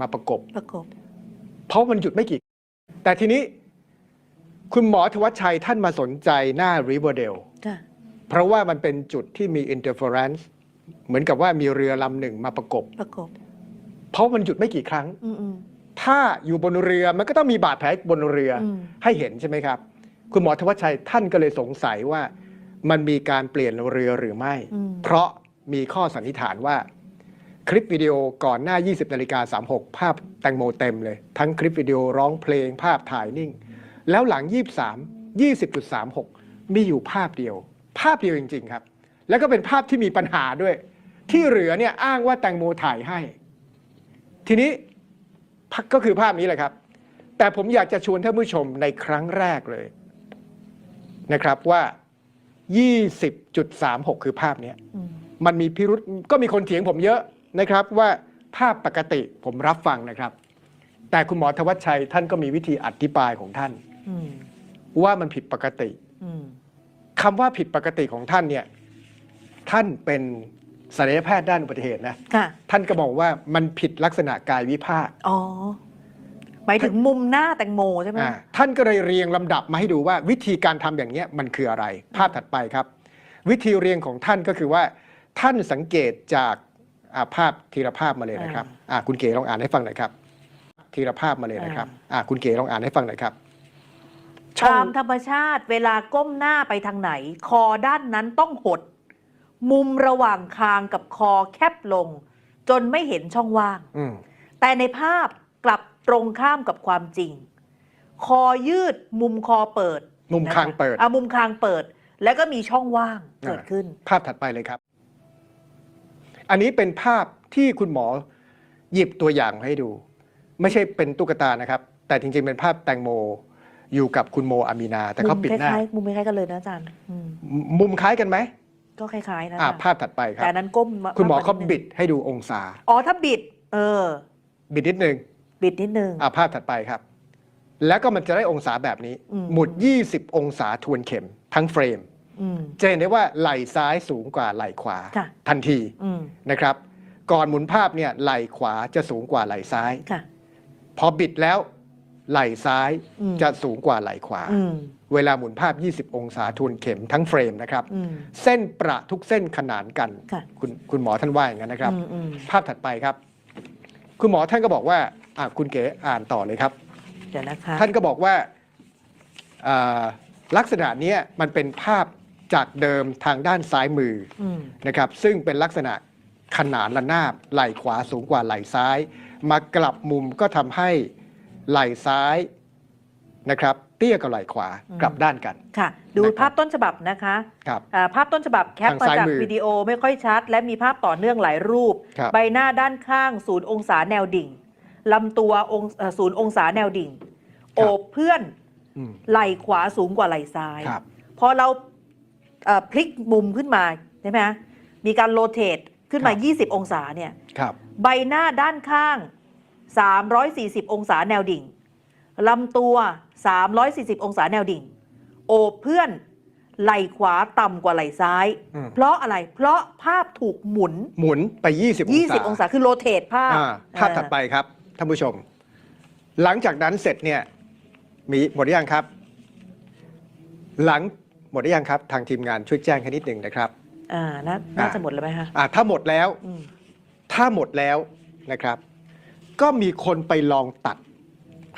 มาประกบ ประกบ เพราะมันหยุดไม่กี่ แต่ทีนี้ คุณหมอธวัชชัยท่านมาสนใจหน้า Riverdale ค่ะเพราะว่ามันเป็นจุดที่มี interference เหมือนกับว่ามีเรือลำหนึ่งมาประกบ ประกบ เพราะมันหยุดไม่กี่ครั้ง อืมอืม ถ้าอยู่บนเรือมันก็ต้องมีบาดแผลบนเรืออม ให้เห็นใช่ไหมครับ คุณหมอธวัชชัยท่านก็เลยสงสัยว่า มันมีการเปลี่ยนเรือหรือไม่ อืมเพราะมีข้อสันนิษฐานว่า คลิปวิดีโอก่อนหน้า 20นาฬิกา36 ภาพแตงโมเต็มเลย ทั้งคลิปวิดีโอร้องเพลงภาพถ่ายนิ่ง แล้วหลัง 23 20.36 มีอยู่ภาพเดียว ภาพเดียวจริง ๆ ครับ แล้วก็เป็นภาพที่มีปัญหาด้วย ที่เหลือเนี่ยอ้างว่าแตงโมถ่ายให้ ทีนี้ก็คือภาพนี้แหละครับ แต่ผมอยากจะชวนท่านผู้ชมในครั้งแรกเลยนะครับว่า 20.36 คือภาพเนี้ยอืมมันมีพิรุษก็มีคนเถียงผมเยอะ นะครับว่าภาพปกติผมรับฟังนะครับ แต่คุณหมอธวัชชัยท่านก็มีวิธีอธิบายของท่านอืมว่ามันผิดปกติอืมคำว่าผิดปกติของท่านเนี่ย ท่านเป็นศัลยแพทย์ด้านอุบัติเหตุนะค่ะท่านก็บอกว่ามันผิดลักษณะกายวิภาคอ๋อหมายถึงมุมหน้าแตงโมใช่ไหมอ่าท่านก็เลยเรียงลำดับมาให้ดูว่าวิธีการทำอย่างเนี้ยมันคืออะไร ภาพถัดไปครับ วิธีเรียงของท่านก็คือว่า ท่านสังเกตจาก อ่าภาพทีละภาพมาเลยนะครับอ่าคุณเก๋ลองอ่านให้ฟังหน่อยครับ ทีละภาพมาเลยนะครับอ่าคุณเก๋ลองอ่านให้ฟังหน่อยครับช่อตางมธรรมชาติเวลาก้มหน้าไปทางไหน คอด้านนั้นต้องหด มุมระหว่างคางกับคอแคบลง จนไม่เห็นช่องว่างอืมแต่ในภาพกลับตรงข้ามกับความจริง คอยืดมุมคอเปิด มุมคางเปิดอะมุมคางเปิด แล้วก็มีช่องว่างเกิดขึ้น ภาพถัดไปเลยครับ อันนี้เป็นภาพที่คุณหมอหยิบตัวอย่างมาให้ดู ไม่ใช่เป็นตุ๊กตานะครับ แต่จริงๆเป็นภาพแตงโมอยู่กับคุณโมอามีนา แต่เขามุมปิดคหน้าล้ายๆมุมคล้ายๆกันเลยนะอาจารย์อืมมุมคล้ายกันไหมก็คล้ายๆนะอ่าอาจารย์ภาพถัดไปครัแต่บอันนั้นก้มคุณหมอมกกเขาว่นินึงบิดให้ดูองศา อ๋อถ้าบิด เออ บิดนิดนึงบิดนิดนึง อ่าภาพถัดไปครับ แล้วก็มันจะได้องศาแบบนี้ อืม หมุด 20 องศาทวนเข็มทั้งเฟรมอืม จะเห็นได้ว่าไหล่ซ้ายสูงกว่าไหล่ขวาค่ะทันทีอืมนะครับ ก่อนหมุนภาพเนี่ยไหล่ขวาจะสูงกว่าไหล่ซ้ายค่ะพอบิดแล้วไหล่ซ้ายอืมจะสูงกว่าไหล่ขวาอืมเวลาหมุนภาพ 20 องศาทวนเข็มทั้งเฟรมนะครับอืมเส้นประทุกเส้นขนานกันค่ะคุณคุณหมอท่านว่าอย่างนั้นนะครับอืมอืมภาพถัดไปครับ คุณหมอท่านก็บอกว่าอะคุณเก๋อ่านต่อเลยครับเดี๋ยวนะคะท่านก็บอกว่าอ่าลักษณะเนี้ยมันเป็นภาพ จากเดิมทางด้านซ้ายมืออืมนะครับซึ่งเป็นลักษณะขนานระนาบไหล่ขวาสูงกว่าไหล่ซ้าย มากลับมุมก็ทำให้ไหล่ซ้ายนะครับ เตี้ยกับไหล่ขวากลับด้านกัน ค่ะ ดูนะครับภาพต้นฉบับนะคะครับอ่าภาพต้นฉบับแคปทางมาซ้ายจากมือวิดีโอไม่ค่อยชัด และมีภาพต่อเนื่องหลายรูป ครับ ใบหน้าด้านข้างศูนย์องศาแนวดิ่งลำตัวองศเอ่อศูนย์องศาแนวดิ่ง โอบเพื่อนอืมไหล่ขวาสูงกว่าไหล่ซ้าย ครับ พอเราเอ่อ พลิกมุมขึ้นมาใช่ไหมฮะมีการโรเตทขึ้นมาครับ20 องศาเนี่ยครับใบหน้าด้านข้าง 340 องศาแนวดิ่งลำตัว 340 องศาแนวดิ่ง โอบเพื่อนไหล่ขวาต่ำกว่าไหล่ซ้ายอืมเพราะอะไร เพราะภาพถูกหมุน หมุนไป 20 องศา 20 องศา คือโรเตทภาพอ่าภาพถัดไปครับ ท่านผู้ชม หลังจากนั้นเสร็จเนี่ย มีหมดหรือยังครับ หลังห มดหรือยังครับ ทางทีมงานช่วยแจ้งแค่นิดหนึ่งนะครับ อ่าน่าน่าจะหมดแล้วไหมคะอ่าถ้าหมดแล้ว อืมถ้าหมดแล้วนะครับ ก็มีคนไปลองตัด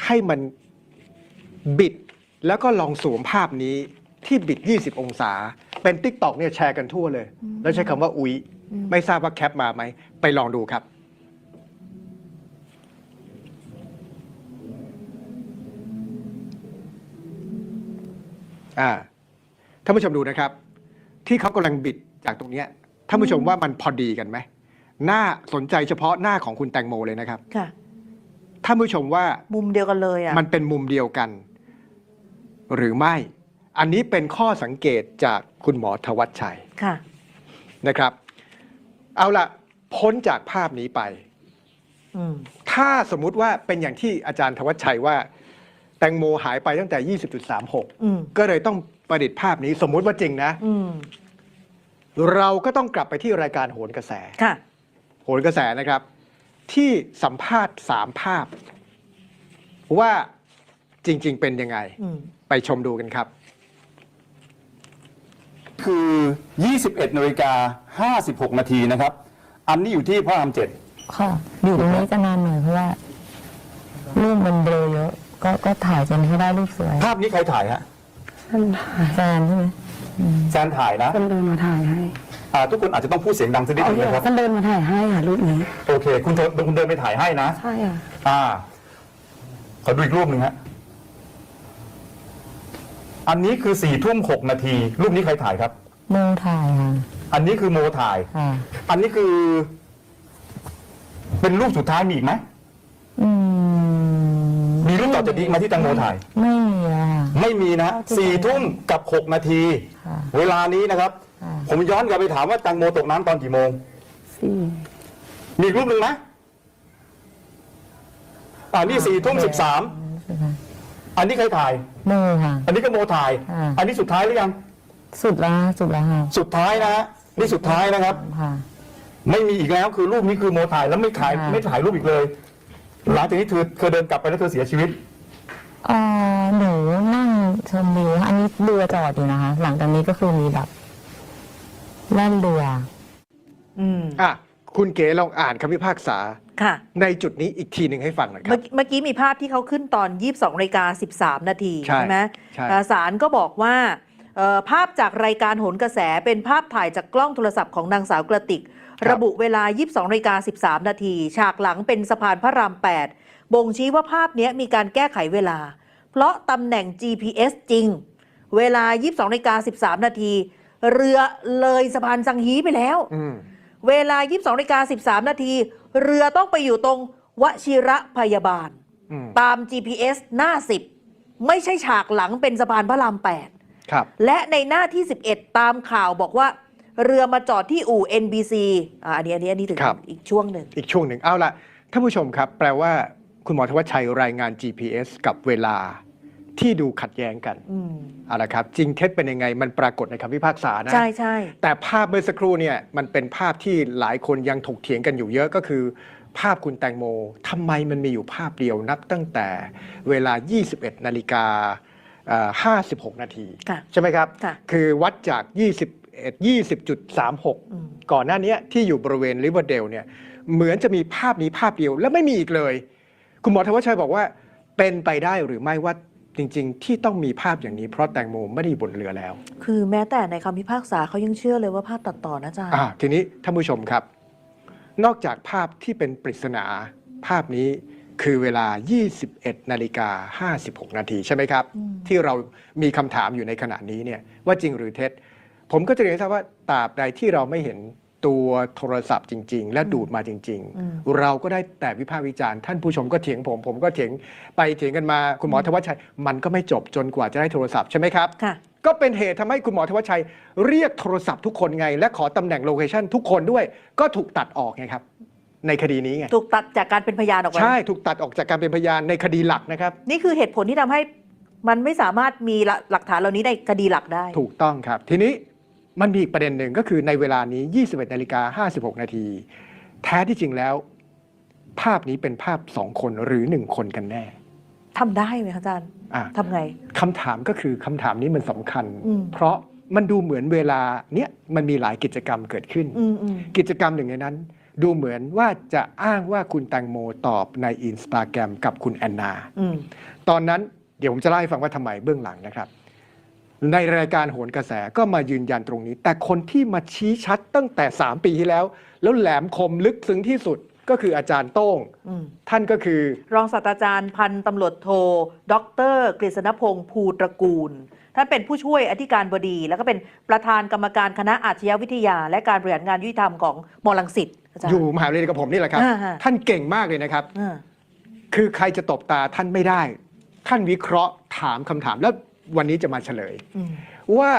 ให้มันบิด แล้วก็ลองสวมภาพนี้ที่บิด 20 องศา เป็นติ๊กตอกเนี่ยแชร์กันทั่วเลย แล้วใช้คำว่าอุ๊ยอืมไม่ทราบว่าแคปมาไหม ไปลองดูครับ อ่า ท่านผู้ชมดูนะครับ ที่เขากำลังบิดจากตรงเนี้ยท่านผู้ชมว่ามันพอดีกันไหมหน้าสนใจเฉพาะหน้าของคุณแตงโมเลยนะครับค่ะ ท่านผู้ชมว่ามุมเดียวกันเลยอะมันเป็นมุมเดียวกัน หรือไม่ อันนี้เป็นข้อสังเกตจากคุณหมอทวัชชัยค่ะ นะครับ เอาละพ้นจากภาพนี้ไป อืม ถ้าสมมุติว่าเป็นอย่างที่อาจารย์ทวัชชัยว่า แตงโมหายไปตั้งแต่ 20.36 อืม ก็เลยต้อง ประดิษฐ์ภาพนี้สมมุติว่าจริงนะ อืมเราก็ต้องกลับไปที่รายการโหนกระแส ค่ะ โหนกระแสนะครับ ที่สัมภาษณ์สามภาพ ว่าจริง ๆ เป็นยังไง อืม ไปชมดูกันครับ คือ 21นาฬิกา56 นาทีนะครับ อันนี้อยู่ที่พระรามเจ็ดค่ะอยู่ตรงนี้จะนานหน่อยเพราะว่ารูปมันเบลอเยอะก็ก็ถ่ายจนให้ได้รูปสวยภาพนี้ใครถ่ายฮะ ท่านถ่ายแฟนใช่ไหมแซนถ่ายนะท่านเดินมาถ่ายให้อ่าทุกคนอาจจะต้องพูดเสียงดังสักนิดเอานึงเดี๋ยวนะครับท่านเดินมาถ่ายให้ค่ะรูปนี้ โอเค คุณเดินคุณเดินไปถ่ายให้นะ ใช่ค่ะอ่าขอดูอีกรูปหนึ่งฮะอันนี้คือสี่ทุ่มหกนาที รูปนี้ใครถ่ายครับ โมถ่ายค่ะอันนี้คือโมถ่าย ค่ะ อันนี้คือ เป็นรูปสุดท้ายมีอีกไหมอื มมีรูปต่อจากนี้มาที่แตังโมถ่าย ไม่มีแล้วค่ะ ไม่มีนะสี่ทุ่มกับหกนาที ค่ะเวลานี้นะครับ ค่ะ ผมย้อนกลับไปถามว่าแตังโมตกน้ำตอนกี่โมง สี่มีอีกรูปหนึ่งไหมอ่านี่สี่ทุ่มสิบสามอันนี้ใครถ่าย โมค่ะ อันนี้ก็โมถ่าย อ่า อันนี้สุดท้ายหรือยัง สุดแล้วค่ะสุดแล้วค่ะสุดท้ายนะฮะนี่สุดท้ายนะครับ ค่ะ ไม่มีอีกแล้วคือรูปนี้คือโมถ่ายแล้วไม่ถ่ายอ่าไม่ถ่ายรูปอีกเลย หลังจากนี้เธอเธอเดินกลับไปแล้วเธอเสียชีวิต เอ่อหนูนั่งชมวิวอันนี้เรือจอดอยู่นะคะ หลังจากนี้ก็คือมีแบบแล่นเรือ อืมอะคุณเก๋ลองอ่านคำพิพากษาค่ะ ในจุดนี้อีกทีหนึ่งให้ฟังหน่อยคเมื่รัอบเมื่อกี้มีภาพที่เขาขึ้นตอน 22นาฬิกา13 นาทีใช่ไหมใช่เอ่อศาลก็บอกว่าเอ่อภาพจากรายการโหนกระแสเป็นภาพถ่ายจากกล้องโทรศัพท์ของนางสาวกระติก ระบุเวลา 22นาฬิกา13 นาที ฉากหลังเป็นสะพานพระราม 8 บ่งชี้ว่าภาพเนี้ยมีการแก้ไขเวลา เพราะตำแหน่ง GPS จริง เวลา 22นาฬิกา13 นาที เรือเลยสะพานสังฮีไปแล้วอืมเวลา 22นาฬิกา13 นาที เรือต้องไปอยู่ตรงวชิระพยาบาลอืมตาม GPS หน้า 10 ไม่ใช่ฉากหลังเป็นสะพานพระรามครับ8และในหน้าที่ 11 ตามข่าวบอกว่า เรือมาจอดที่อู่ NBC อ่าอันนี้อันนี้อันนี้ถึงครับ อีกช่วงหนึ่ง อีกช่วงหนึ่งเอาละท่านผู้ชมครับ แปลว่าคุณหมอธวัชชัยรายงาน GPS กับเวลาที่ดูขัดแย้งกันอืมเอาละครับ จริงเท็จเป็นยังไงมันปรากฏในคำพิพากษานะ ใช่ใช่ แต่ภาพเมื่อสักครู่เนี่ยมันเป็นภาพที่หลายคนยังถกเถียงกันอยู่เยอะก็คือ ภาพคุณแตงโมทำไมมันมีอยู่ภาพเดียวนับตั้งแต่เวลา 21 นาฬิกาเอ่อ56 นาที ค่ะใช่ไหมครับ ค่ะ คือวัดจาก 21 20.36อืมก่อนหน้านี้ที่อยู่บริเวณริเวอร์เดลเนี่ยเหมือนจะมีภาพนี้ภาพเดียวและไม่มีอีกเลย คุณหมอธวัชชัยบอกว่าเป็นไปได้หรือไม่ว่าจริง ๆ ที่ต้องมีภาพอย่างนี้เพราะแตงโมไม่ได้อยู่บนเรือแล้ว คือแม้แต่ในคำพิพากษาเขายังเชื่อเลยว่าภาพตัดต่อนะอาจารย์อ่าทีนี้ท่านผู้ชมครับ นอกจากภาพที่เป็นปริศนา ภาพนี้คือเวลา 21 นาฬิกา 56 นาทีใช่ไหมครับอืมที่เรามีคำถามอยู่ในขณะนี้เนี่ยว่าจริงหรือเท็จ ผมก็จะเรียนให้ทราบว่าตราบใดที่เราไม่เห็นตัวโทรศัพท์จริง ๆ และดูดมาจริงอืมๆเราก็ได้แต่วิพากษ์วิจารณ์ท่านผู้ชมก็เถียงผม ผมก็เถียงไปเถียงกันมาคุณหมอธวัชชัย มันก็ไม่จบจนกว่าจะได้โทรศัพท์ใช่ไหมครับ ค่ะ ก็เป็นเหตุทำให้คุณหมอธวัชชัย เรียกโทรศัพท์ทุกคนไง และขอตำแหน่งโลเคชันทุกคนด้วย ก็ถูกตัดออกไงครับ ในคดีนี้ไงถูกตัดจากการเป็นพยานออกไปใช่ถูกตัดออกจากการเป็นพยานในคดีหลักนะครับ นี่คือเหตุผลที่ทำให้มันไม่สามารถมีหลักฐานเหล่านี้ในคดีหลักได้ ถูกต้องครับ ทีนี้ มันมีอีกประเด็นหนึ่งก็คือในเวลานี้ 21นาฬิกา56 นาที แท้ที่จริงแล้ว ภาพนี้เป็นภาพสองคนหรือหนึ่งคนกันแน่ทำได้ไหมคะอาจารย์อะทำไง คำถามก็คือคำถามนี้มันสำคัญ อืม เพราะมันดูเหมือนเวลาเนี้ยมันมีหลายกิจกรรมเกิดขึ้น อืมอืมกิจกรรมหนึ่งในนั้น ดูเหมือนว่าจะอ้างว่าคุณแตงโมตอบในอินสตาแกรมกับคุณแอนนา อืมตอนนั้นเดี๋ยวผมจะเล่าให้ฟังว่าทำไมเบื้องหลังนะครับ ในรายการโหนกระแสก็มายืนยันตรงนี้ แต่คนที่มาชี้ชัดตั้งแต่ 3 ปีที่แล้ว แล้วแหลมคมลึกซึ้งที่สุดก็คืออาจารย์โต้ง อืมท่านก็คือ รองศาสตราจารย์พันตำรวจโทดรกฤษณพงศ์ภูตระกูล ท่านเป็นผู้ช่วยอธิการบดี แล้วก็เป็นประธานกรรมการคณะอาชญาวิทยา และการบริหารงานยุติธรรมของมอลังสิตอาจารย์ อยู่มหาวิทยาลัยกับผมนี่แหละครับ อ่าฮะ ท่านเก่งมากเลยนะครับ อ่า คือใครจะตบตาท่านไม่ได้ ท่านวิเคราะห์ถามคำถามแล้ว วันนี้จะมาเฉลยอืมว่า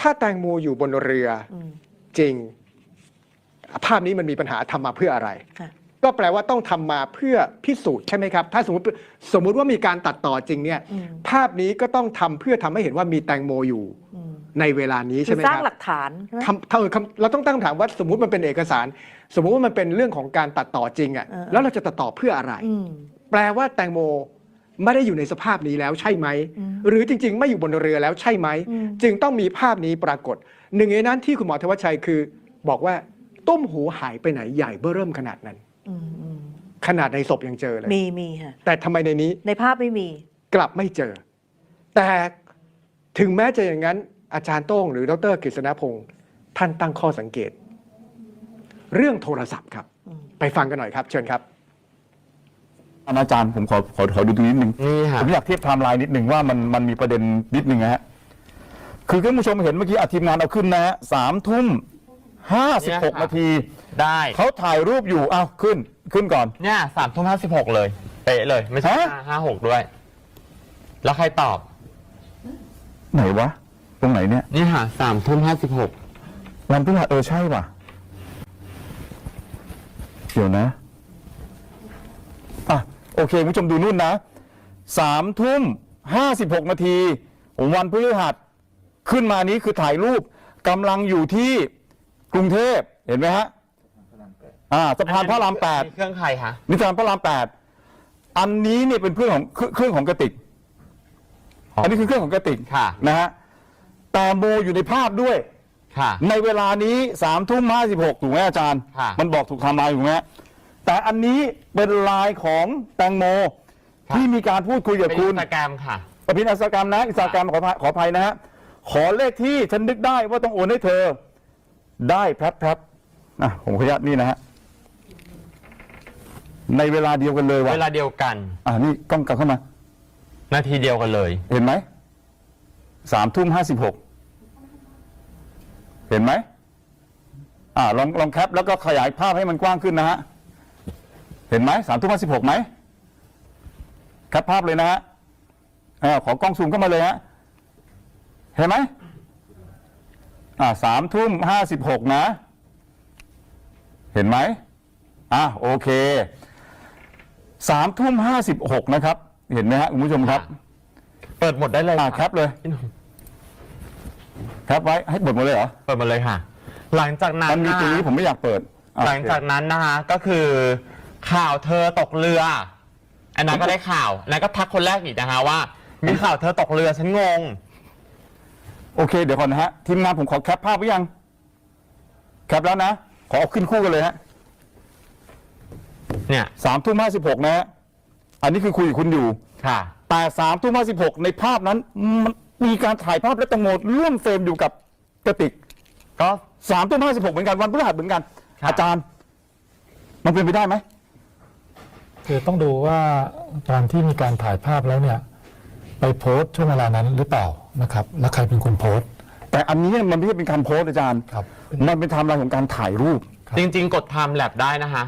ถ้าแตงโมอยู่บนเรืออืมจริง ภาพนี้มันมีปัญหาทำมาเพื่ออะไรค่ะก็แปลว่าต้องทำมาเพื่อพิสูจน์ใช่ไหมครับ ถ้าสมมติสมมุติว่ามีการตัดต่อจริงเนี่ยอืมภาพนี้ก็ต้องทำเพื่อทำให้เห็นว่ามีแตงโมอยู่อืมในเวลานี้คืใช่อไหมสคร้างรับหลักฐานใช่ไหมคำเท่าคำเราต้องตั้งคำถามว่าสมมุติมันเป็นเอกสาร สมมุติว่ามันเป็นเรื่องของการตัดต่อจริงอะ่ะเออแล้วเราจะตัดต่อเพื่ออะไรอืมแปลว่าแตงโม ไม่ได้อยู่ในสภาพนี้แล้วใช่ไหมอืมหรือจริง ๆ ไม่อยู่บนเรือแล้วใช่ไหมอืมจึงต้องมีภาพนี้ปรากฏ หนึ่งในนั้นที่คุณหมอธวัชชัยคือ บอกว่าต้มหูหายไปไหนใหญ่เบ้อเริ่มขนาดนั้นอืมอืมขนาดในศพยังเจอเลย มีมีค่ะแต่ทำไมในนี้ ในภาพไม่มี กลับไม่เจอ แต่ถึงแม้จะอย่างนั้น อาจารย์โต้งหรือดรกฤษณพงศ์ท่านตั้งข้อสังเกต เรื่องโทรศัพท์ครับอืมไปฟังกันหน่อยครับ เชิญครับ อาจารย์ผมขอขอขอดูตรงนี้นิดนึงนี่ค่ะผมอยากเทียบไทม์ไลน์นิดหนึ่งว่ามันมันมีประเด็นนิดหนึ่งนะฮะคือท่านผู้ชมเห็นเมื่อกี้อาทีมงานเอาขึ้นนะฮะสามทุ่มห้าสิบหกนาทีได้เขาถ่ายรูปอยู่เอาขึ้นขึ้นก่อน เนี่ยสามทุ่มห้าสิบหกเลยเป๊ะเลยไม่ใช่ฮะ ห้าหกด้วย แล้วใครตอบไหนวะ ตรงไหนเนี่ยนี่ค่ะสามทุ่มห้าสิบหกวันพฤหัสเออใช่ว่ะเดี๋ยวนะอะ โอเคคุณผู้ชมดูนู่นนะสามทุ่มห้าสิบหกนาทีวันพฤหัสขึ้นมานี้คือถ่ายรูปกำลังอยู่ที่กรุงเทพเห็นไหมฮะอ่าสะพานพระรามแปดเครื่องใครคะนิทานพระรามแปดอันนี้เนี่ยเป็นเครื่องของเครื่องเครื่องของกระติก อันนี้คือเครื่องของกระติกค่ะนะฮะแต่โมอยู่ในภาพด้วยค่ะ ในเวลานี้สามทุ่มห้าสิบหกถูกไหมอาจารย์ค่ะมันบอกถูกไทำลายถูกไหมฮะ แต่อันนี้เป็นไลายของแตงโมที่มีการพูดคุยกับเป็นคุอิณนสตาแกรมค่ะ ประพินอินสตาแกรมนะอินสตาแกรมขออภัยขออภัยนะฮะขอเลขที่ฉันนึกได้ว่าต้องโอนให้เธอ ได้แพรบแพรบอะผมขออนุญาตนี่นะฮะในเวลาเดียวกันเลยว่ะเวลาเดียวกัน อ่านี่กล้องกลับเข้ามา นาทีเดียวกันเลย เห็นไหม สามทุ่มห้าสิบหก เห็นไหม อ่า ลองลองแคปแล้วก็ขยายภาพให้มันกว้างขึ้นนะฮะ เห็นไหมสามทุ่มห้าสิบหกไหมแคปภาพเลยนะฮะอ่าขอกล้องซูมเข้ามาเลยฮะเห็นไหมอ่าสามทุ่มห้าสิบหกนะ เห็นไหมอะโอเคสามทุ่มห้าสิบหกนะครับ เห็นไหมฮะคุณผู้ชมครับ เปิดหมดได้เลยอ่าค่ะแคปเลยแคปไว้ให้เปิดหมดเลยเหรอเปิดหมาเลยค่ะ หลังจากนั้นมันมีนะตรงนี้ผมไม่อยากเปิดอะหลังจากนั้นนะคะก็คือ ข่าวเธอตกเรือ อันนั้นก็ได้ข่าวอันนั้นก็ทักคนแรกอีกนะคะว่า มีข่าวเธอตกเรือฉันงง โอเค เดี๋ยวก่อนนะฮะ ทีมงานผมขอแคปภาพไว้ยัง แคปแล้วนะ ขอเอาขึ้นคู่กันเลยฮะเนี่ยสามทุ่มห้าสิบหกนะฮะ อันนี้คือคุยกับคุณอยู่ ค่ะ แต่สามทุ่มห้าสิบหกในภาพนั้น มันมีการถ่ายภาพและแตงโมร่วมเฟรมอยู่กับกระติกก็สามทุ่มห้าสิบหกเหมือนกันวันพฤหัสเหมือนกัน ครับ อาจารย์ มันเป็นไปได้ไหม คือต้องดูว่าการที่มีการถ่ายภาพแล้วเนี่ย ไปโพสต์ช่วงเวลานั้นหรือเปล่านะครับ แล้วใครเป็นคนโพสต์ แต่อันนี้มันไม่ใช่เป็นการโพสต์อาจารย์ ครับ มันเป็นไทม์ไลน์ของการถ่ายรูป จริง ๆ กด time lap ได้นะคะ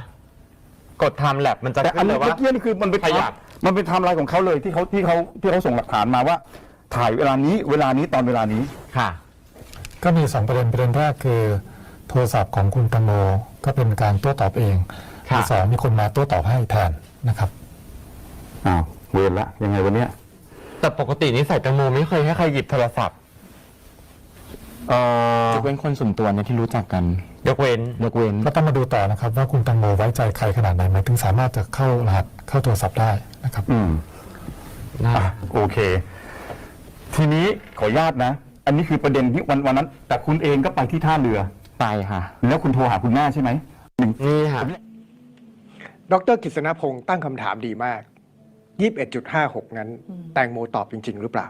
กด time lap มันจะแต่อัขึ้นนเลนี้ยว่า เมื่อกี้นี่คือมันเป็นขยับ มันเป็นไทม์ไลน์ของเขาเลยที่เขาที่เขาที่เขาส่งหลักฐานมาว่า ถ่ายเวลานี้เวลานี้ตอนเวลานี้ ค่ะ ก็มีสองประเด็นประเด็นแรกคือโทรศัพท์ของคุณตังโมก็เป็นการโต้ตอบเองครับที่สองมีคนมาโต้ตอบให้แทน นะครับอ้าวเวรละยังไงวันเนี้ยแต่ปกตินิสัยแตงโมไม่เคยให้ใครหยิบโทรศัพท์ เอ่อยกเว้นคนส่วนตัวเนี่ยที่รู้จักกัน ยกเว้น ยกเว้นก็ต้องมาดูต่อนะครับ ว่าคุณตังโมไว้ใจใครขนาดไหนหมายถึงสามารถจะเข้ารหัสเข้าโทรศัพท์ได้นะครับ อืมนะอะโอเค ทีนี้ขออนุญาตนะ อันนี้คือประเด็นที่วันวันนั้น แต่คุณเองก็ไปที่ท่าเรือ ไปค่ะ แล้วคุณโทรหาคุณแม่ใช่ไหมนี่ค่ะ ดรกฤษณพงศ์ตั้งคำถามดีมาก 21.56 นั้น แตงโมตอบจริง ๆ หรือเปล่า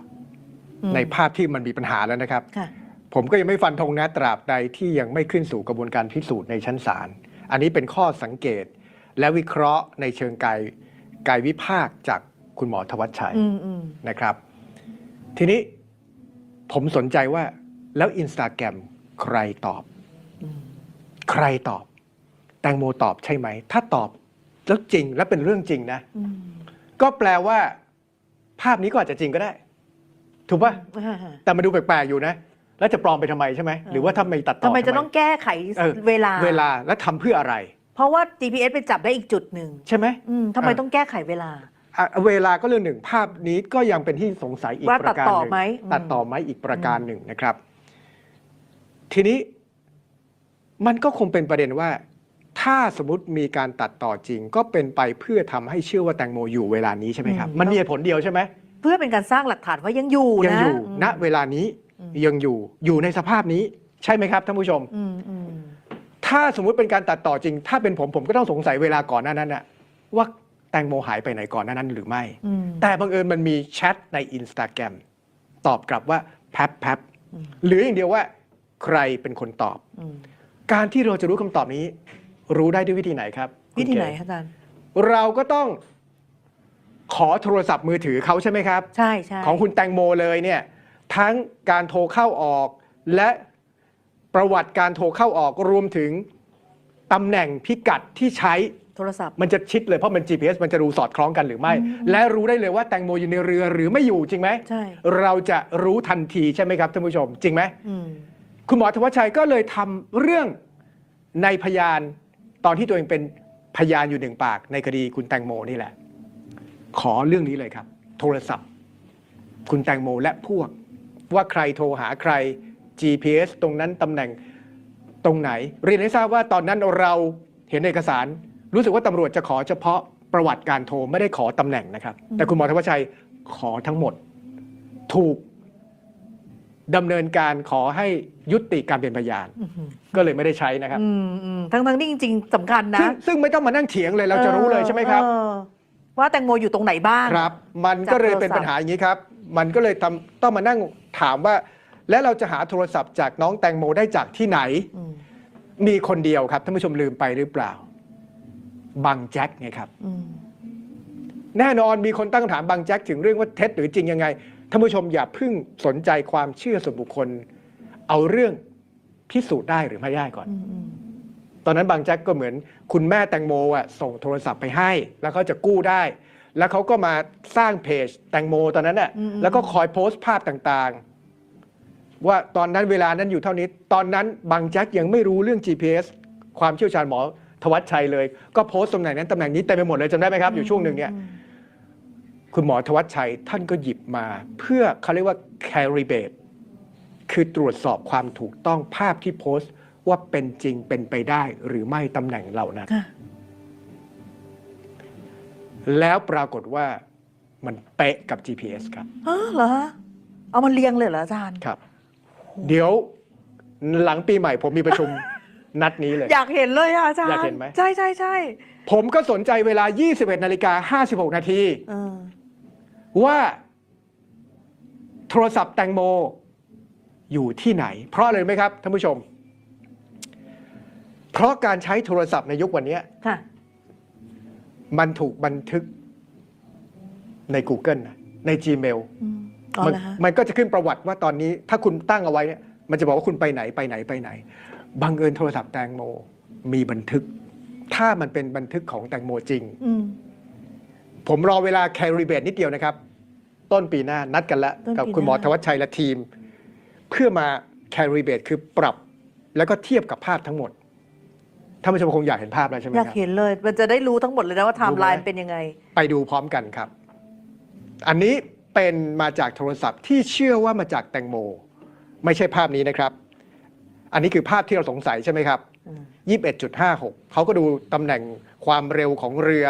อืมในภาพที่มันมีปัญหาแล้วนะครับค่ะผมก็ยังไม่ฟันธงนะตราบใดที่ยังไม่ขึ้นสู่กระบวนการพิสูจน์ในชั้นศาล อันนี้เป็นข้อสังเกต และวิเคราะห์ในเชิงกายกายวิภาคจากคุณหมอธวัชชัยอืมอืมนะครับ ทีนี้ผมสนใจว่าแล้วอินสตาแกรมใครตอบ ใครตอบ แตงโมตอบใช่ไหม ถ้าตอบ แล้วจริงและเป็นเรื่องจริงนะอืมก็แปลว่า ภาพนี้ก็อาจจะจริงก็ได้ ถูกปะอ่าฮะแต่มันดูแปลกๆอยู่นะ แล้วจะปลอมไปทำไมใช่ไหมหรือว่าทำไมตัดต่อทำไมจะต้องแก้ไขเออเวลาเวลาและทำเพื่ออะไร เพราะว่า GPS ไปจับได้อีกจุดหนึ่งใช่ไหมอืมทำไมเออต้องแก้ไขเวลาอะเวลาก็เรื่องหนึ่งภาพนี้ก็ยังเป็นที่สงสัยอีกว่าประการตัดต่อหนึ่งไหมอืมตัดต่อไหมอีกประการหนึ่งนะครับ ทีนี้มันก็คงเป็นประเด็นว่า ถ้าสมมติมีการตัดต่อจริง ก็เป็นไปเพื่อทำให้เชื่อว่าแตงโมอยู่เวลานี้ใช่ไหมครับ อืม มันมีเหตุผลเดียวใช่ไหมเพื่อเป็นการสร้างหลักฐานว่ายังอยู่ยังนะอยู่มณเวลานี้อืมยังอยู่อยู่ในสภาพนี้ใช่ไหมครับท่านผู้ชมอืมอืมถ้าสมมุติเป็นการตัดต่อจริง ถ้าเป็นผมผมก็ต้องสงสัยเวลาก่อนหน้านั้นนะว่าแตงโมหายไปไหนก่อนหน้านั้นหรือไม่ อืม แต่บังเอิญมันมีแชทในอินสตาแกรมตอบกลับว่าแพบแพบหรืออย่างเดียวว่า ใครเป็นคนตอบ อืมการที่เราจะรู้คำตอบนี้ รู้ได้ด้วยวิธีไหนครับวิธีไหนคุณเก๋คะอาจารย์ เราก็ต้องขอโทรศัพท์มือถือเขาใช่ไหมครับ ใช่ใช่ของคุณแตงโมเลยเนี่ยทั้งการโทรเข้าออกและประวัติการโทรเข้าออกรวมถึงตำแหน่งพิกัดที่ใช้โทรศัพท์ มันจะชิดเลยเพราะมัน GPS มันจะรู้สอดคล้องกันหรือไม่ และรู้ได้เลยว่าแตงโมอยู่ในเรือหรือไม่อยู่จริงไหมใช่ เราจะรู้ทันทีใช่ไหมครับท่านผู้ชม จริงไหมอืม คุณหมอธวัชชัยก็เลยทำเรื่องในพยานต อนที่ตัวเองเป็นพยานอยู่หนึ่งปากในคดีคุณแตงโมนี่แหละ ขอเรื่องนี้เลยครับ โทรศัพท์ คุณแตงโมและพวก ว่าใครโทรหาใคร GPS ตรงนั้นตำแหน่งตรงไหน เรียนให้ทราบว่าตอนนั้นเราเห็นเอกสาร รู้สึกว่าตำรวจจะขอเฉพาะประวัติการโทรไม่ได้ขอตำแหน่งนะครับ แต่คุณหมอธวัชชัยขอทั้งหมด ถูก ดำเนินการขอให้ยุติการเป็นพยาน ก็เลยไม่ได้ใช้นะครับ อืมอืมทั้งทั้งที่จริงๆสำคัญนะซึ่งซึ่งไม่ต้องมานั่งเถียงเลยเราจะรู้เลยใช่ไหมครับเออว่าแตงโมอยู่ตรงไหนบ้าง ครับ มันก็เลยเป็นปัญหาอย่างนี้ครับ มันก็เลยทำต้องมานั่งถามว่า และเราจะหาโทรศัพท์จากน้องแตงโมได้จากที่ไหน อืมมีคนเดียวครับท่านผู้ชมลืมไปหรือเปล่า บังแจ็คไงครับ อืมแน่นอนมีคนตั้งคำถามบังแจ็คถึงเรื่องว่าเท็จหรือจริงยังไง ท่านผู้ชมอย่าเพึ่งสนใจความเชื่อส่วนบุคคล เอาเรื่องพิสูจน์ได้หรือไม่ได้ก่อนอืมอืมตอนนั้นบางแจ็คก็เหมือน คุณแม่แตงโมอะส่งโทรศัพท์ไปให้ แล้วเขาจะกู้ได้ แล้วเขาก็มาสร้างเพจแตงโมตอนนั้นน่ะแล้วก็คอยโพสต์ภาพต่างๆ ว่าตอนนั้นเวลานั้นอยู่เท่านี้ ตอนนั้นบางแจ็คยังไม่รู้เรื่อง GPS ความเชี่ยวชาญหมอทวัชชัยเลย ก็โพสต์ตำแหน่งนั้นตำแหน่งนี้เต็มไปหมดเลยจำได้ไหมครับอยู่ช่วงหนึ่งเนี่ย คุณหมอทวัชชัยท่านก็หยิบมา เพื่อเขาเรียกว่า carry bait คือตรวจสอบความถูกต้องภาพที่โพสต์ว่าเป็นจริงเป็นไปได้หรือไม่ตำแหน่งเหล่านั้นค่ะแล้วปรากฏว่ามันเป๊ะกับ GPS ครับฮะเหรอฮะเอามาเรียงเลยเหรออาจารย์ ครับ เดี๋ยวหลังปีใหม่ผมมีประชุมนัดนี้เลย อยากเห็นเลยอะอาจารย์ อยากเห็นไหม ใช่ใช่ใช่ ผมก็สนใจเวลา 21นาฬิกา56 นาทีเออ ว่าโทรศัพท์แตงโมอยู่ที่ไหน เพราะอะไรรู้ไหมครับท่านผู้ชม เพราะการใช้โทรศัพท์ในยุควันนี้ค่ะ มันถูกบันทึกใน Google นะใน Gmail อืมอ๋อมันเหรอฮะมันก็จะขึ้นประวัติว่าตอนนี้ ถ้าคุณตั้งเอาไว้เนี่ยมันจะบอกว่าคุณไปไหนไปไหนไปไหนบังเอิญโทรศัพท์แตงโมมีบันทึก ถ้ามันเป็นบันทึกของแตงโมจริงอืม ผมรอเวลาแคริเบตนิดเดียวนะครับ ต้นปีหน้านัดกันแล้ว ต้นปีกับคุณหมอหน้าธวัชชัยและทีม เพื่อมาแคริเบตคือปรับ แล้วก็เทียบกับภาพทั้งหมดท่านผู้ชมคงอยากเห็นภาพแล้วใช่ไหมอยากครับเห็นเลย มันจะได้รู้ทั้งหมดเลยนะว่าไทม์ไลรู้น์ไหมเป็นยังไง ไปดูพร้อมกันครับ อันนี้เป็นมาจากโทรศัพท์ที่เชื่อว่ามาจากแตงโม ไม่ใช่ภาพนี้นะครับ อันนี้คือภาพที่เราสงสัยใช่ไหมครับ อืม 21.56 เขาก็ดูตำแหน่งความเร็วของเรือ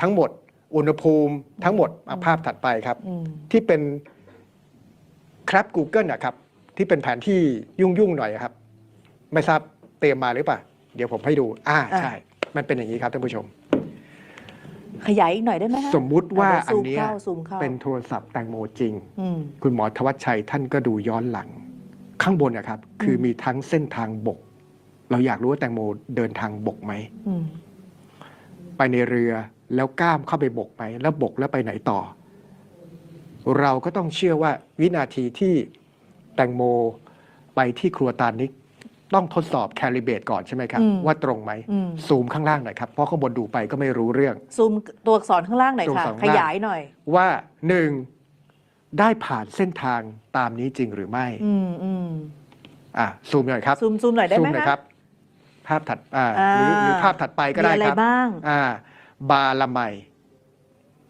ทั้งหมด อุณหภูมิทั้งหมดอะภาพถัดไปครับอืมที่เป็นครับ Google นะครับ ที่เป็นแผนที่ยุ่งๆหน่อยครับ ไม่ทราบเตรียมมาหรือเปล่า เดี๋ยวผมให้ดู อ่าอะใช่ มันเป็นอย่างนี้ครับท่านผู้ชม ขยายอีกหน่อยได้ไหมคะสมมุติว่าเดี๋ยอันเนี้ยซูมเข้าซูมเข้าเป็นโทรศัพท์แตงโมจริงอืมคุณหมอทวัชชัยท่านก็ดูย้อนหลัง ข้างบนนะครับ คือมีทั้งเส้นทางบก เราอยากรู้ว่าแตงโมเดินทางบกไหมอืมไปในเรือ แล้วก้ามเข้าไปบกไหมแล้วบกแล้วไปไหนต่อ เราก็ต้องเชื่อว่าวินาทีที่แตงโมไปที่ครัวตานิกต้องทดสอบแคลิเบตก่อนใช่ไหมครับอืมว่าตรงไหมอืมซูมข้างล่างหน่อยครับ เพราะข้างบนดูไปก็ไม่รู้เรื่อง ซูมตัวอักษรข้างล่างหน่อยซูมค่ะสองขล่างยายหน่อย ว่าหนึ่งได้ผ่านเส้นทางตามนี้จริงหรือไม่อืมอืมอะซูมหน่อยครับ ซูมซูมหน่อยได้ซูไหมมหน่อยคะครับ ภาพถัดอ่าอ่าหรือหรือภาพถัดไปก็ได้มีอะไรครับบ้างอ่า บาละไม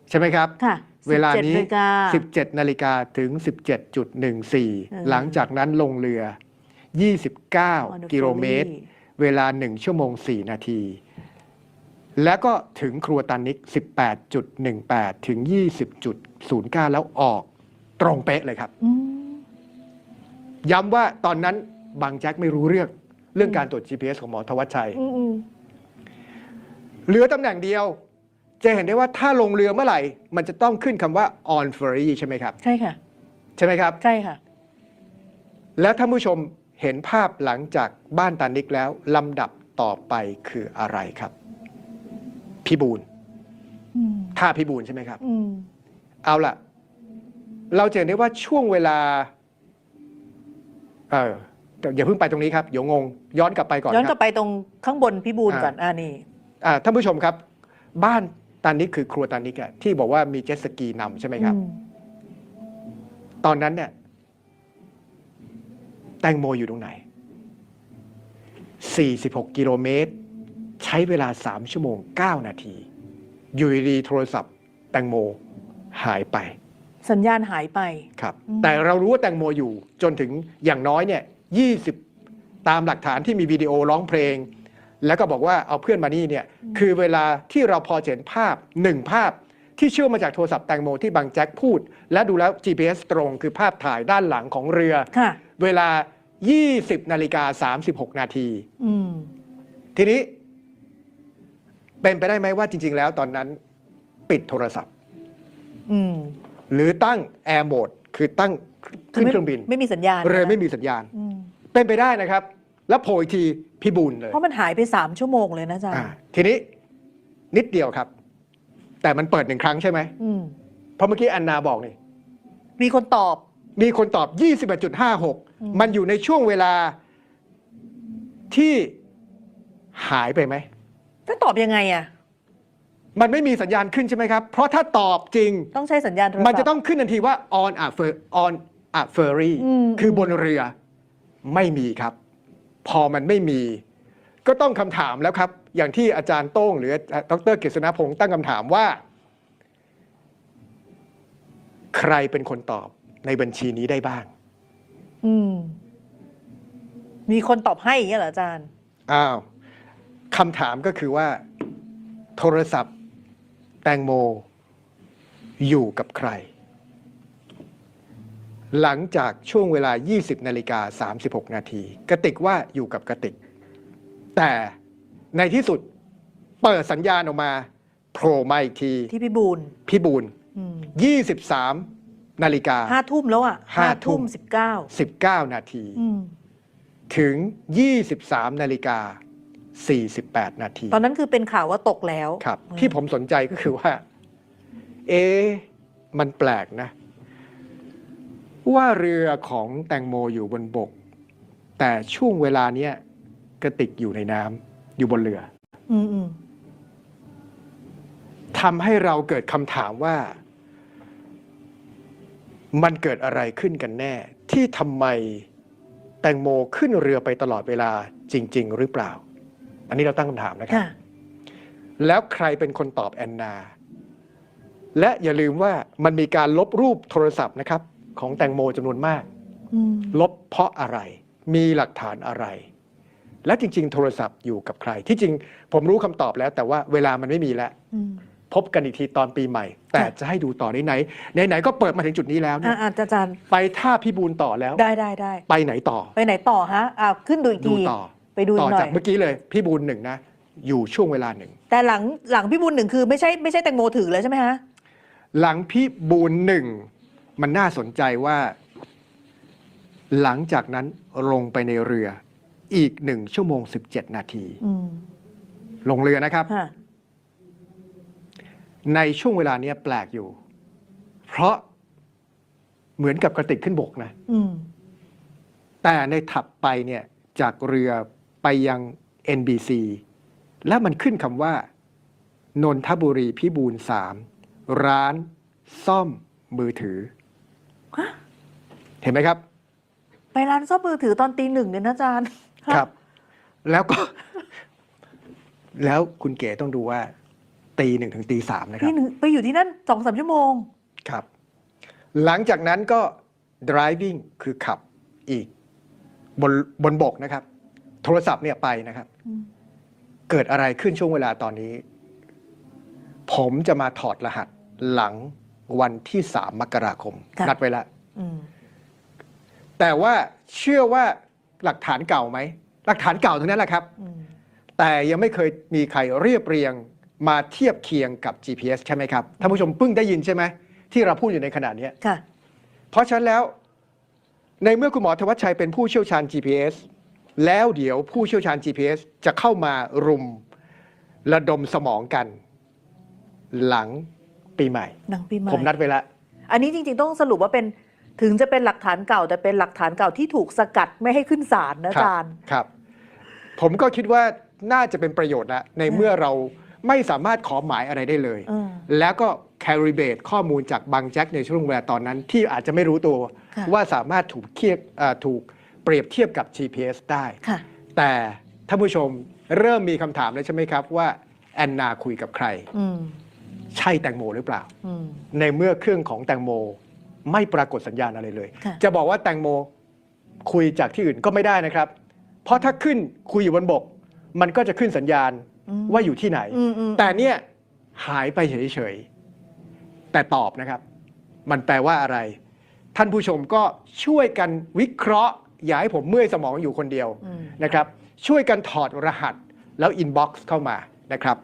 ใช่ไหมครับ ค่ะเวลานี้ 17นาฬิกา 17 นาฬิกาถึง 17.14อหลังจากนั้นลงเรือ 29 กิโลเมตร เวลา 1 ชั่วโมง 4 นาที แล้วก็ถึงครัวตันนิก 18.18 ถึง 20.09 แล้วออกตรงเป๊ะเลยครับ อืมย้ำว่าตอนนั้นบางแจ็คไม่รู้เรื่องเรื่องการตรวจ GPS ของหมอธวัชชัย อืมอืม เหลือตำแหน่งเดียว จะเห็นได้ว่าถ้าลงเรือเมื่อไหร่ มันจะต้องขึ้นคำว่า on ferry ใช่ไหมครับ ใช่ค่ะ ใช่ไหมครับ ใช่ค่ะ แล้วท่านผู้ชมเห็นภาพหลังจากบ้านตานิกแล้วลำดับต่อไปคืออะไรครับ พี่บูนอืมท่าพี่บูนใช่ไหมครับ อืมเอาล่ะ เราจะเห็นได้ว่าช่วงเวลา เออแต่อย่าเพิ่งไปตรงนี้ครับ เดี๋ยวงง ย้อนกลับไปก่อนย้อนคกลัรับ บไปตรงข้างบนพี่บูลอ่า ก่อนอ่านี่อ่า ท่านผู้ชมครับ บ้านตานิกคือครัวตานิกอะที่บอกว่ามีเจ็ตสกีนำใช่ไหมครับอืมตอนนั้นเนี่ยแตงโมอยู่ตรงไหน 46 กิโลเมตร ใช้เวลา 3 ชั่วโมง 9 นาที อยู่ดีๆโทรศัพท์ แตงโมหายไป สัญญาณหายไปครับอืมแต่เรารู้ว่าแตงโมอยู่จนถึงอย่างน้อยเนี่ย20 ตามหลักฐานที่มีวิดีโอร้องเพลง แล้วก็บอกว่าเอาเพื่อนมานี่เนี่ยคือเวลาที่เราพอจะเห็นภาพหนึ่งภาพที่เชื่อมมาจากโทรศัพท์แตงโมที่บางแจ็คพูด และดูแล้ว GPS ตรงคือภาพถ่ายด้านหลังของเรือค่ะเวลา 20นาฬิกา36 นาทีอืมทีนี้ เป็นไปได้ไหมว่าจริง ๆ แล้วตอนนั้นปิดโทรศัพท์อืมหรือตั้ง Air Mode คือตั้งขึ้นเครื่องบิน ไม่มีสัญญาณ เรือไม่นะมีสัญญาณอืมเป็นไปได้นะครับ แล้วโผล่อีกทีพี่บุญเลยเพราะมันหายไปสามชั่วโมงเลยนะอาจารอ่าย์ทีนี้นิดเดียวครับ แต่มันเปิดหนึ่งครั้งใช่ไหมอืมเพราะเมื่อกี้อันนาบอกนี่ มีคนตอบ มีคนตอบ21.56 มันอยู่ในช่วงเวลาที่หายไปไหมจะตอบยังไงอะ มันไม่มีสัญญาณขึ้นใช่ไหมครับ เพราะถ้าตอบจริง ต้องใช้สัญญาณโทรศัพท์ มันจะต้องขึ้นทันทีว่า on a fer on a ferry อืม คือบนเรือ ไม่มีครับ พอมันไม่มี ก็ต้องคำถามแล้วครับ อย่างที่อาจารย์โต้ง หรือดรกฤษณพงศ์ตั้งคำถามว่า ใครเป็นคนตอบในบัญชีนี้ได้บ้าง อืม มีคนตอบให้อย่างเงี้ยเหรออาจารย์ อ้าวคำถามก็คือว่า โทรศัพท์ แตงโม อยู่กับใคร หลังจากช่วงเวลา 20นาฬิกา36 นาทีกระติกว่าอยู่กับกระติก แต่ในที่สุดเปิดสัญญาณออกมาโผล่มาอีกทีที่พี่บูลพี่บูลอืม23 นาฬิกาห้าทุ่มแล้วอะห้าทุ่มสิบเก้า19นาทีอืมถึง 23 นาฬิกา 48 นาที ตอนนั้นคือเป็นข่าวว่าตกแล้วครับอืมที่ผมสนใจก็คือว่า เอะมันแปลกนะ ว่าเรือของแตงโมอยู่บนบก แต่ช่วงเวลาเนี้ยกระติกอยู่ในน้ำอยู่บนเรืออืมอืมทำให้เราเกิดคำถามว่า มันเกิดอะไรขึ้นกันแน่ ที่ทำไมแตงโมขึ้นเรือไปตลอดเวลาจริง ๆ หรือเปล่า อันนี้เราตั้งคำถามนะครับค่ะแล้วใครเป็นคนตอบแอนนา และอย่าลืมว่ามันมีการลบรูปโทรศัพท์นะครับ ของแตงโมจำนวนมากอืมลบเพราะอะไร มีหลักฐานอะไร และจริง ๆ โทรศัพท์อยู่กับใคร ที่จริงผมรู้คำตอบแล้ว แต่ว่าเวลามันไม่มีแล้วอืมพบกันอีกทีตอนปีใหม่ แต่ค่ะจะให้ดูต่อไหนไหนไหนๆก็เปิดมาถึงจุดนี้แล้วเนี่อ่ายอ่าอาจารย์ไปท่าพิบูลต่อแล้ว ได้ได้ได้ไปไหนต่อ ไปไหนต่อฮะอ่าขึ้นดูอีกดูที ต่อไปดูต่อหน่จาอกยเมื่อกี้เลยพี่บูลหนึ่งนะ อยู่ช่วงเวลาหนึ่ง แต่หลังหลังพี่บุญหนึ่งคือไม่ใช่ไม่ใช่แตงโมถือแล้วใช่ไหมฮะ หลังพี่บูลหนึ่ง มันน่าสนใจว่า หลังจากนั้นลงไปในเรืออีกหนึ่งชั่วโมง 17 นาที อืมลงเรือนะครับ ค่ะในช่วงเวลาเนี้ยแปลกอยู่ เพราะเหมือนกับกระติกขึ้นบกนะ อืมแต่ในถัดไปเนี่ยจากเรือไปยัง NBC และมันขึ้นคำว่า นนทบุรีพิบูลสามร้านซ่อมมือถือฮะ เห็นไหมครับ ไปร้านซ่อมมือถือตอนตีหนึ่งเนี่ยนะอาจารย์ครับ แล้วก็ แล้วคุณเก๋ต้องดูว่า ตีหนึ่งถึงตีสามนะคตีรับหนึ่งไปอยู่ที่นั่นสองสามชั่วโมง ครับ หลังจากนั้นก็ driving คือขับอีก บนบนบกนะครับ โทรศัพท์เนี่ยไปนะครับเกิดอะไรขึ้นช่วงเวลาตอนนี้ ผมจะมาถอดรหัสหลังวันที่สามมกราคมค่ะนัดไว้แล้วอืม แต่ว่าเชื่อว่าหลักฐานเก่าไหม หลักฐานเก่าทั้งนั้นแหละครับอืมแต่ยังไม่เคยมีใครเรียบเรียงมาเทียบเคียงกับ GPS ใช่ไหมครับท่านผู้ชมเพิ่งได้ยินใช่ไหมที่เราพูดอยู่ในขณะเนี้ยค่ะ เพราะฉะนั้นแล้ว ในเมื่อคุณหมอธวัชชัยเป็นผู้เชี่ยวชาญ GPS แล้วเดี๋ยวผู้เชี่ยวชาญ GPS จะเข้ามารุมระดมสมองกัน หลังปีใหม่ หนังปีใหม่ ผมนัดไว้แล้ว อันนี้จริงๆต้องสรุปว่าเป็น ถึงจะเป็นหลักฐานเก่า แต่เป็นหลักฐานเก่าที่ถูกสกัดไม่ให้ขึ้นศาลนะอาจารย์ ครับ ผมก็คิดว่าน่าจะเป็นประโยชน์แล้วในเมื่อเราไม่สามารถขอหมายอะไรได้เลย อืมแล้วก็ calibrate ข้อมูลจากบางแจ็คในช่วงเวลาตอนนั้น ที่อาจจะไม่รู้ตัวค่ะ ว่าสามารถถูกเทียบเอ่อถูกเปรียบเทียบกับ GPS ได้ ค่ะ แต่ท่านผู้ชมเริ่มมีคำถามแล้วใช่ไหมครับว่าแอนนาคุยกับใคร อืมใช่แตงโมหรือเปล่า อืมในเมื่อเครื่องของแตงโม ไม่ปรากฏสัญญาณอะไรเลย ค่ะ จะบอกว่าแตงโมคุยจากที่อื่นก็ไม่ได้นะครับ เพราะถ้าขึ้นคุยอยู่บนบก มันก็จะขึ้นสัญญาณว่าอยู่ที่ไหน อืมอืมแต่เนี่ยหายไปเฉยๆ แต่ตอบนะครับ มันแปลว่าอะไร ท่านผู้ชมก็ช่วยกันวิเคราะห์ อย่าให้ผมเมื่อยสมองอยู่คนเดียวอืม นะครับ ช่วยกันถอดรหัสแล้วอินบ็อกซ์เข้ามานะครับ